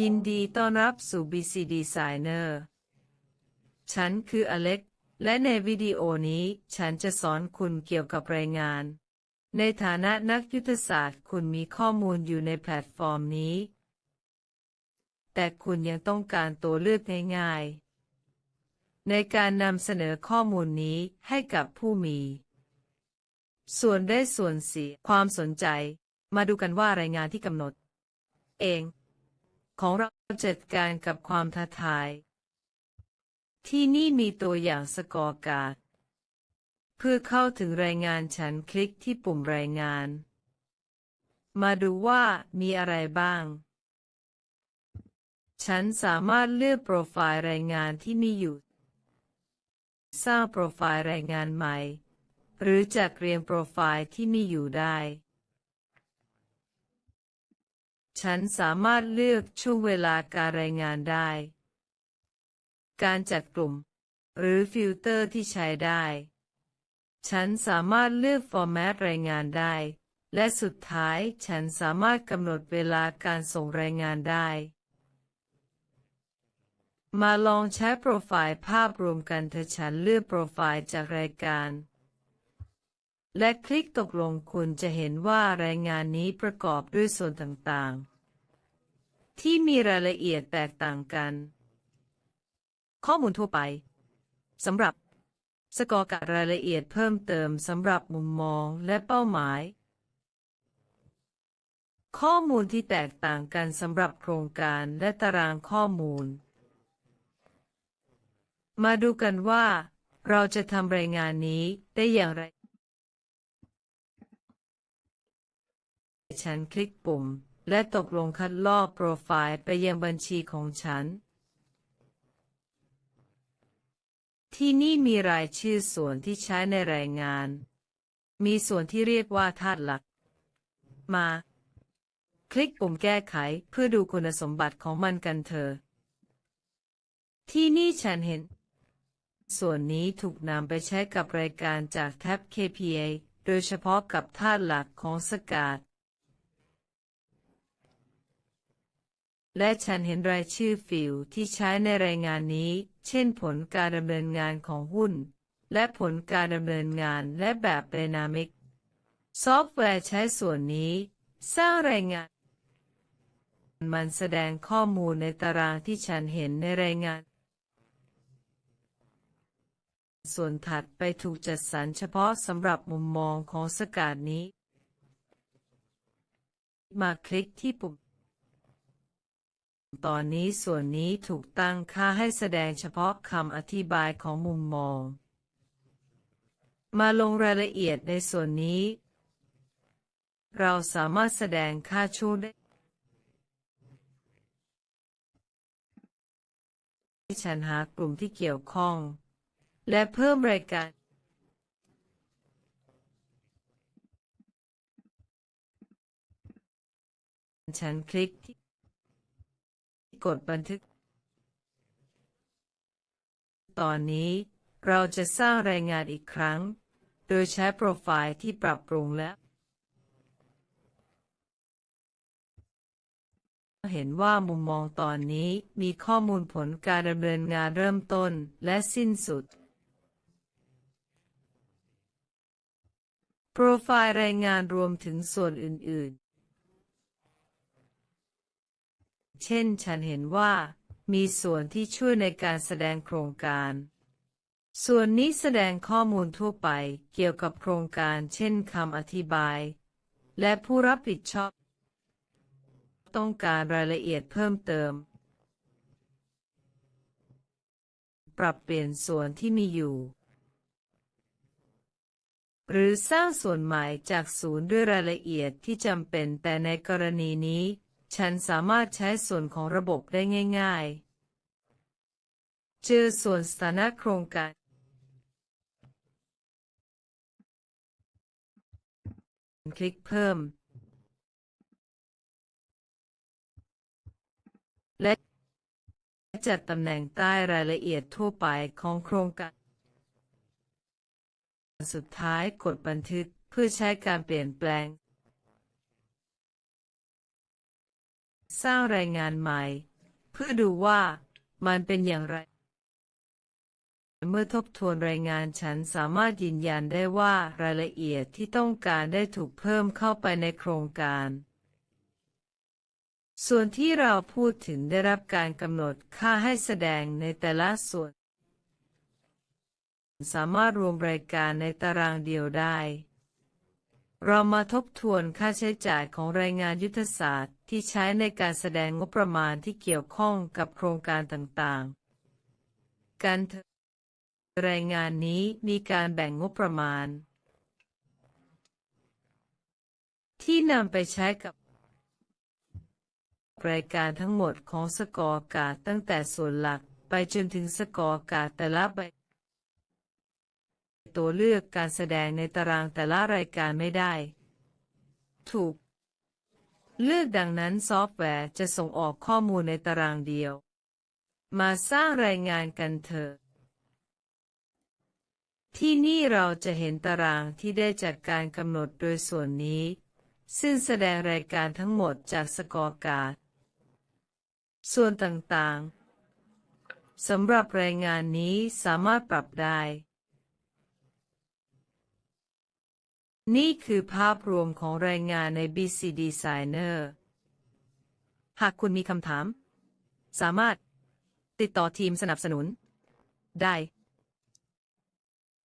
ยินดีต้อนรับสู่ BC Designer ฉันคืออเล็ก และในวิดีโอนี้ฉันจะสอนคุณเกี่ยวกับรายงาน ในฐานะนักยุทธศาสตร์คุณมีข้อมูลอยู่ในแพลตฟอร์มนี้ แต่คุณยังต้องการตัวเลือกง่ายๆ ในการนำเสนอข้อมูลนี้ให้กับผู้มี ส่วนได้ส่วนเสียความสนใจ มาดูกันว่ารายงานที่กำหนด เอง ของเราจัดการกับความท้าทาย ที่นี่มีตัวอย่างสกอร์การ์ดเพื่อเข้าถึงรายงานฉันคลิกที่ปุ่มรายงาน มาดูว่ามีอะไรบ้าง ฉันสามารถเลือกโปรไฟล์รายงานที่มีอยู่ สร้างโปรไฟล์รายงานใหม่ หรือจากเรียงโปรไฟล์ที่มีอยู่ได้ ฉันสามารถเลือกช่วงเวลาการรายงานได้ การจัดกลุ่ม หรือฟิลเตอร์ที่ใช้ได้ ฉันสามารถเลือกฟอร์แมตรายงานได้ และสุดท้ายฉันสามารถกำหนดเวลาการส่งรายงานได้ มาลองใช้โปรไฟล์ภาพรวมกันเถอะฉันเลือกโปรไฟล์จากรายการ และคลิกตกลงคุณจะเห็นว่ารายงานนี้ประกอบด้วยส่วนต่างๆ ที่มีรายละเอียดแตกต่างกัน ข้อมูลทั่วไปสำหรับสกอร์การรายละเอียดเพิ่มเติมสำหรับมุมมองและเป้าหมาย ข้อมูลที่แตกต่างกันสำหรับโครงการและตารางข้อมูล มาดูกันว่าเราจะทำรายงานนี้ได้อย่างไร ฉันคลิกปุ่ม และตกลงคัดลอกโปรไฟล์ไปยังบัญชีของฉัน ที่นี่มีรายชื่อส่วนที่ใช้ในรายงาน มีส่วนที่เรียกว่าธาตุหลัก มา คลิกปุ่มแก้ไขเพื่อดูคุณสมบัติของมันกันเถอะที่นี่ฉันเห็น ส่วนนี้ถูกนำไปใช้กับรายการจากแท็บ KPA โดยเฉพาะกับธาตุหลักของสกาด และฉันเห็นรายชื่อฟิลที่ใช้ในรายงานนี้ เช่นผลการดำเนินงานของหุ้น และผลการดำเนินงานและแบบไดนามิก ซอฟต์แวร์ใช้ส่วนนี้ สร้างรายงาน มันแสดงข้อมูลในตารางที่ฉันเห็นในรายงาน ส่วนถัดไปถูกจัดสรรเฉพาะสำหรับมุมมองของสกาดนี้ มาคลิกที่ปุ่ม ตอนนี้ส่วนนี้ถูกตั้งค่าให้แสดงเฉพาะคำอธิบายของมุมมอง มาลงรายละเอียดในส่วนนี้ เราสามารถแสดงค่าช่วงได้ฉันหากลุ่มที่เกี่ยวข้อง และเพิ่มรายการฉันคลิกที่ กดบันทึก ตอนนี้เราจะสร้างรายงานอีกครั้ง โดยใช้โปรไฟล์ที่ปรับปรุงแล้ว เห็นว่ามุมมองตอนนี้มีข้อมูลผลการดำเนินงานเริ่มต้นและสิ้นสุด โปรไฟล์รายงานรวมถึงส่วนอื่นๆ เช่นฉันเห็นว่า มีส่วนที่ช่วยในการแสดงโครงการ ส่วนนี้แสดงข้อมูลทั่วไปเกี่ยวกับโครงการ เช่นคำอธิบาย และผู้รับผิดชอบ ต้องการรายละเอียดเพิ่มเติม ปรับเปลี่ยนส่วนที่มีอยู่ หรือสร้างส่วนใหม่จากศูนย์ด้วยรายละเอียดที่จำเป็นแต่ในกรณีนี้ ฉันสามารถใช้ส่วนของระบบได้ง่าย ๆ เจอส่วนสถานะโครงการ คลิกเพิ่ม และจัดตำแหน่งใต้รายละเอียดทั่วไปของโครงการ สุดท้ายกดบันทึกเพื่อใช้การเปลี่ยนแปลง สร้างรายงานใหม่ เพื่อดูว่ามันเป็นอย่างไร เมื่อทบทวนรายงานฉันสามารถยืนยันได้ว่ารายละเอียดที่ต้องการได้ถูกเพิ่มเข้าไปในโครงการ ส่วนที่เราพูดถึงได้รับการกำหนดค่าให้แสดงในแต่ละส่วน สามารถรวมรายการในตารางเดียวได้ เรามาทบทวนค่าใช้จ่ายของรายงานยุทธศาสตร์ที่ใช้ในการแสดงงบประมาณที่เกี่ยวข้องกับโครงการต่างๆ การรายงานนี้มีการแบ่งงบประมาณ ที่นำไปใช้กับ รายการทั้งหมดของสกอร์การตั้งแต่ส่วนหลักไปจนถึงสกอร์การแต่ละใบ ตัวเลือกการแสดงในตารางแต่ละรายการไม่ได้ ถูก เลือกดังนั้นซอฟต์แวร์จะส่งออกข้อมูลในตารางเดียว มาสร้างรายงานกันเถอะที่นี่เราจะเห็นตารางที่ได้จากการกำหนดโดยส่วนนี้ ซึ่งแสดงรายการทั้งหมดจากสกอร์การ์ดส่วนต่างๆสำหรับรายงานนี้สามารถปรับได้ นี่คือภาพรวมของรายงานใน BC Designer หากคุณมีคำถาม สามารถติดต่อทีมสนับสนุน ได้